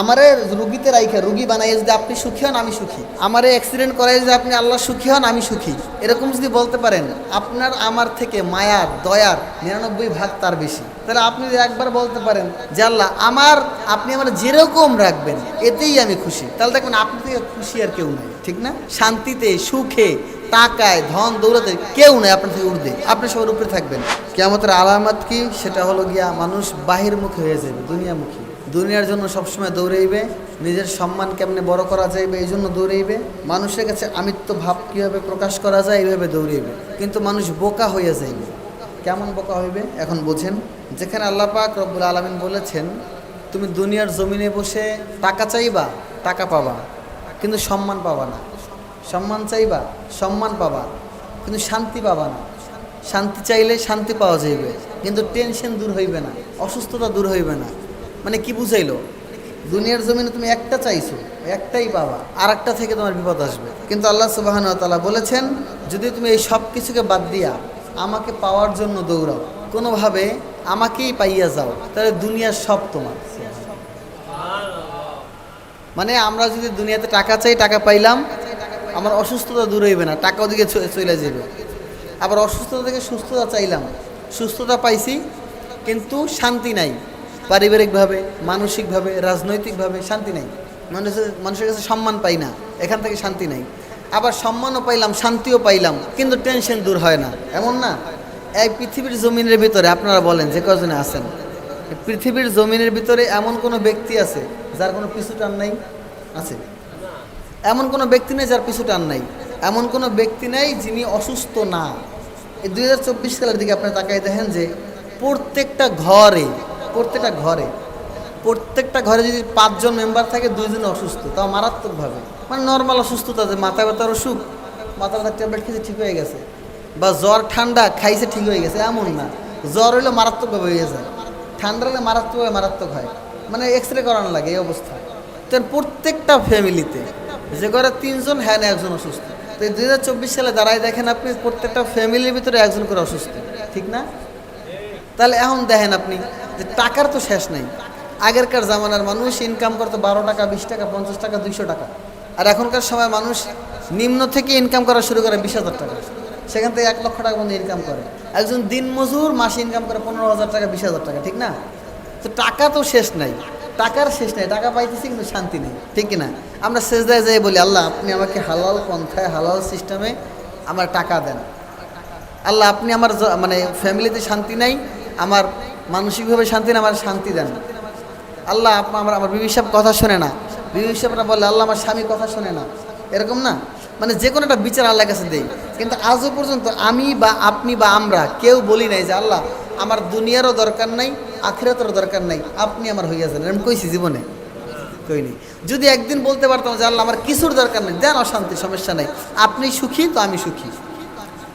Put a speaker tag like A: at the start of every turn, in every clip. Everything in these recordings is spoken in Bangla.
A: আমারে রুগীতে রাইখা, রুগী বানাই যদি আপনি সুখী হন, আমি সুখী। আমারে অ্যাক্সিডেন্ট করাই যদি আপনি আল্লাহ সুখী হন, আমি সুখী। এরকম যদি বলতে পারেন, আপনার আমার থেকে মায়ার দয়ার নিরানব্বই ভাগ তার বেশি। তাহলে আপনি একবার বলতে পারেন যে, আল্লাহ, আমার, আপনি আমার যেরকম রাখবেন, এতেই আমি খুশি। তাহলে দেখবেন আপনি থেকে খুশি আর কেউ নেই, ঠিক না? শান্তিতে, সুখে, টাকায়, ধন দৌলতে কেউ নেই আপনার থেকে উঠবে। আপনি সবার উপরে থাকবেন। কেমতের আলামত কি? সেটা হলো গিয়া মানুষ বাহিরমুখী হয়ে যাবে, দুনিয়ামুখী। দুনিয়ার জন্য সবসময় দৌড়াইবে, নিজের সম্মান কেমনে বড় করা যাইবে, এই জন্য দৌড়াইবে। মানুষের কাছে আমিত্ব ভাব কীভাবে প্রকাশ করা যায়, এইভাবে দৌড়াইবে। কিন্তু মানুষ বোকা হইয়া যাইবে। কেমন বোকা হইবে? এখন বোঝেন। যেখানে আল্লাহ পাক রব্বুল আলমিন বলেছেন, তুমি দুনিয়ার জমিনে বসে টাকা চাইবা, টাকা পাবা, কিন্তু সম্মান পাবা না। সম্মান চাইবা, সম্মান পাবা, কিন্তু শান্তি পাবা না। শান্তি চাইলে শান্তি পাওয়া যাইবে, কিন্তু টেনশন দূর হইবে না, অসুস্থতা দূর হইবে না। মানে কি বুঝাইলো? দুনিয়ার জমিনে তুমি একটা চাইছো, একটাই পাবা আর একটা থেকে তোমার বিপদ আসবে। কিন্তু আল্লাহ সুবাহন তালা বলেছেন, যদি তুমি এই সব কিছুকে বাদ দিয়া আমাকে পাওয়ার জন্য দৌড়াও, কোনোভাবে আমাকেই পাইয়া যাও, তাহলে দুনিয়ার সব তোমার। মানে আমরা যদি দুনিয়াতে টাকা চাই, টাকা পাইলাম, আমার অসুস্থতা দূর হইবে না, টাকা ওদিকে চলে যাবে আবার অসুস্থতা থেকে সুস্থতা চাইলাম, সুস্থতা পাইছি, কিন্তু শান্তি নাই। পারিবারিকভাবে, মানসিকভাবে, রাজনৈতিকভাবে শান্তি নাই। মানুষের মানুষের কাছে সম্মান পাই না, এখান থেকে শান্তি নাই। আবার সম্মানও পাইলাম, শান্তিও পাইলাম, কিন্তু টেনশন দূর হয় না। এমন না? এই পৃথিবীর জমিনের ভিতরে আপনারা বলেন যে কজনে আছেন? পৃথিবীর জমিনের ভিতরে এমন কোনো ব্যক্তি আছে যার কোনো পিছু টান নাই? আছে। এমন কোনো ব্যক্তি নেই যার পিছু টান নাই। এমন কোনো ব্যক্তি নেই যিনি অসুস্থ না। এই দুই হাজার চব্বিশ সালের দিকে আপনি তাকাই দেখেন যে প্রত্যেকটা ঘরে প্রত্যেকটা ঘরে প্রত্যেকটা ঘরে যদি পাঁচজন মেম্বার থাকে, দুইজন অসুস্থ, তাও মারাত্মকভাবে। মানে নর্মাল অসুস্থতা যে মাথা ব্যথার অসুখ, মাথা ব্যথার ট্যাবলেট খেয়েছে ঠিক হয়ে গেছে, বা জ্বর, ঠান্ডা খাইছে ঠিক হয়ে গেছে, এমন না। জ্বর হইলে মারাত্মকভাবে হয়ে যায়, ঠান্ডা হলে মারাত্মকভাবে মারাত্মক হয়। মানে এক্স রে করানো লাগে এই অবস্থা। তো প্রত্যেকটা ফ্যামিলিতে যে ঘরে তিনজন হ্যাঁ একজন অসুস্থ। তো দুই হাজার চব্বিশ সালে দাঁড়ায় দেখেন আপনি, প্রত্যেকটা ফ্যামিলির ভিতরে একজন করে অসুস্থ, ঠিক না? তাহলে এখন দেখেন আপনি যে টাকার তো শেষ নাই। আগেরকার জামানার মানুষ ইনকাম করতো বারো টাকা, বিশ টাকা, পঞ্চাশ টাকা, দুইশো টাকা। আর এখনকার সময় মানুষ নিম্ন থেকে ইনকাম করা শুরু করে বিশ হাজার টাকা। সেখান থেকে এক লক্ষ টাকা পর্যন্ত ইনকাম করে। একজন দিন মজুর মাসে ইনকাম করে পনেরো হাজার টাকা, বিশ হাজার টাকা, ঠিক না? তো টাকা তো শেষ নাই। টাকার শেষ নাই। টাকা পাইতেছি কিন্তু শান্তি নেই, ঠিক না আমরা শেষ দেয় যাই বলি, আল্লাহ, আপনি আমাকে হালাল পন্থায়, হালাল সিস্টেমে আমার টাকা দেন। আল্লাহ, আপনি আমার মানে ফ্যামিলিতে শান্তি নাই, আমার মানসিকভাবে শান্তি না, আমার শান্তি দেন আল্লাহ আমার আমার বিবি সাহেব কথা শোনে না। বিবি সাহেবরা বলে, আল্লাহ আমার স্বামী কথা শোনে না। এরকম না? মানে যে কোনো একটা বিচার আল্লাহর কাছে দেই। কিন্তু আজও পর্যন্ত আমি বা আপনি বা আমরা কেউ বলি নাই যে, আল্লাহ, আমার দুনিয়ারও দরকার নাই, আখিরাতেরও দরকার নাই, আপনি আমার হইয়া যান। এরকম কইছি জীবনে। কইনি। যদি একদিন বলতে পারতাম যে, আল্লাহ, আমার কিছুর দরকার নেই, দেন অশান্তি, সমস্যা নাই। আপনি সুখী তো আমি সুখী।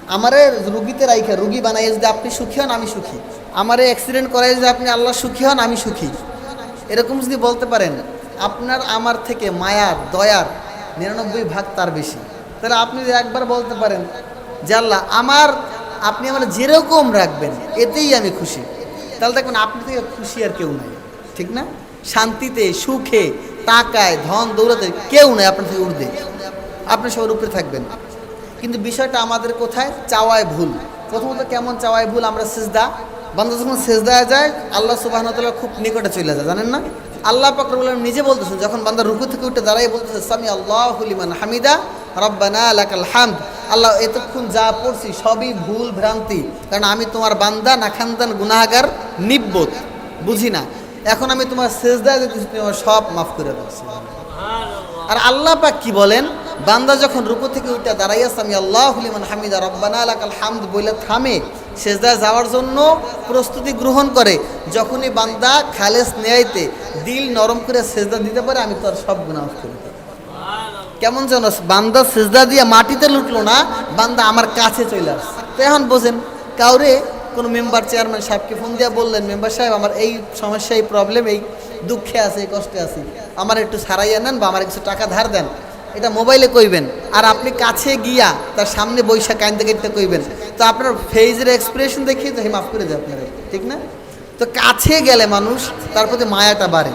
A: আমারে রুগীতে রাইখা, রুগী বানাই যদি আপনি সুখী হন, আমি সুখী। আমারে অ্যাক্সিডেন্ট করাই যদি আপনি আল্লাহ সুখী হন, আমি সুখী। এরকম যদি বলতে পারেন, আপনার আমার থেকে মায়ার, দয়ার নিরানব্বই ভাগ তার বেশি। তাহলে আপনি যদি একবার বলতে পারেন যে আল্লাহ, আমার, আপনি আমার যেরকম রাখবেন, এতেই আমি খুশি। তাহলে দেখবেন আপনি থেকে খুশি আর কেউ নাই। ঠিক না? শান্তিতে, সুখে, টাকায়, ধন, দৌলতে কেউ নাই আপনার থেকে উঠবে আপনি সবার উপরে থাকবেন। কিন্তু বিষয়টা আমাদের কোথায়? চাওয়ায় ভুল। প্রথমত কেমন চাওয়ায় ভুল? আমরা সেজদা বান্দা যখন সেজদা যায়, আল্লাহ সুবাহ খুব নিকটে চলে যায়, জানেন না? আল্লাহ পাকরুল নিজে বলতেছেন, যখন বান্দা রুকু থেকে উঠে দাঁড়াই বলতেছে, সামি আল্লাহ হুলিমান হামিদা, রব্বানা লাকাল হামদ। আল্লাহ এতক্ষণ যা পড়ছি সবই ভুল ভ্রান্তি, কারণ আমি তোমার বান্দা, নাখান্দান, গুনাহাগার, নিব্বত, বুঝি না। এখন আমি তোমার সেজদা দিতেছি তুমি আমার সব মাফ করে দাও আর আল্লাহ পাক কি বলেন? বান্দা যখন রুকু থেকে উঠে দাঁড়াইয়াছে আমি আল্লাহ লিমান হামিদা, রব্বানা লাকাল হামদ বলে থামে সেজদা যাওয়ার জন্য প্রস্তুতি গ্রহণ করে। যখনই বান্দা খালেস নেয়াইতে দিল নরম করে সেজদা দিতে পারে, আমি তার সব মাফ করে। কেমন যেন বান্দা সেজদা দিয়ে মাটিতে লুটলো না, বান্দা আমার কাছে চলে আসছে। তো এখন বোঝেন, কাউরে কোনো মেম্বার চেয়ারম্যান সাহেবকে ফোন দিয়ে বললেন, মেম্বার সাহেব, আমার এই সমস্যা, এই প্রবলেম এই দুঃখে আছে, এই কষ্টে আছে। আমার একটু সারাইয়া নেন বা আমার কিছু টাকা ধার দেন। এটা মোবাইলে কইবেন। আর আপনি কাছে গিয়া তার সামনে বৈশাখ কাইন্দে কাইতে কইবেন। তো আপনার ফেজের এক্সপ্রেশন দেখিয়ে তো মাফ করে দেয় আপনারা, ঠিক না? তো কাছে গেলে মানুষ তার প্রতি মায়াটা বাড়ে।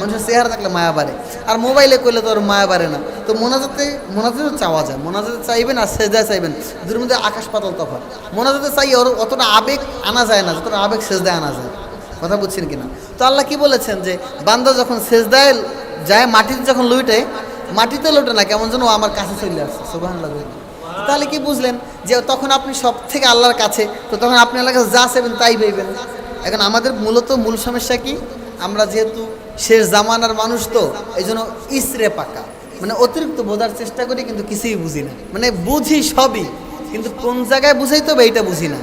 A: মানুষের চেহারা থাকলে মায়া বাড়ে। আর মোবাইলে করলে তো আর মায়া বাড়ে না। তো মোনাজাতে মোনাজাতে চাওয়া যায়। মোনাজাতে চাইবেন আর সেজদায় চাইবেন। দুটোর মধ্যে আকাশ পাতাল তফাৎ। মোনাজাতে চাই ওর- অতটা আবেগ আনা যায় না, যতটা আবেগ সেজদায় আনা যায়। কথা বুঝছেন কিনা? তো আল্লাহ কি বলেছেন যে, বান্দা যখন সেজদায় যায়, মাটিতে যখন লুইটে মাটিতে লোটে না, কেমন যেন আমার কাছে চলে আসছে সুবাহ তাহলে কি বুঝলেন? যে তখন আপনি সব থেকে আল্লাহর কাছে, তো তখন আপনি আল্লাহ কাছে যা চাইবেন তাই ভেবেন এখন আমাদের মূলত মূল সমস্যা কি? আমরা যেহেতু শেষ জামানার মানুষ তো এই জন্য ইসরে পাকা। মানে অতিরিক্ত বোঝার চেষ্টা করি, কিন্তু কিছুই বুঝি না। মানে বুঝি সবই, কিন্তু কোন জায়গায় বুঝাইতে হবে এইটা বুঝি না।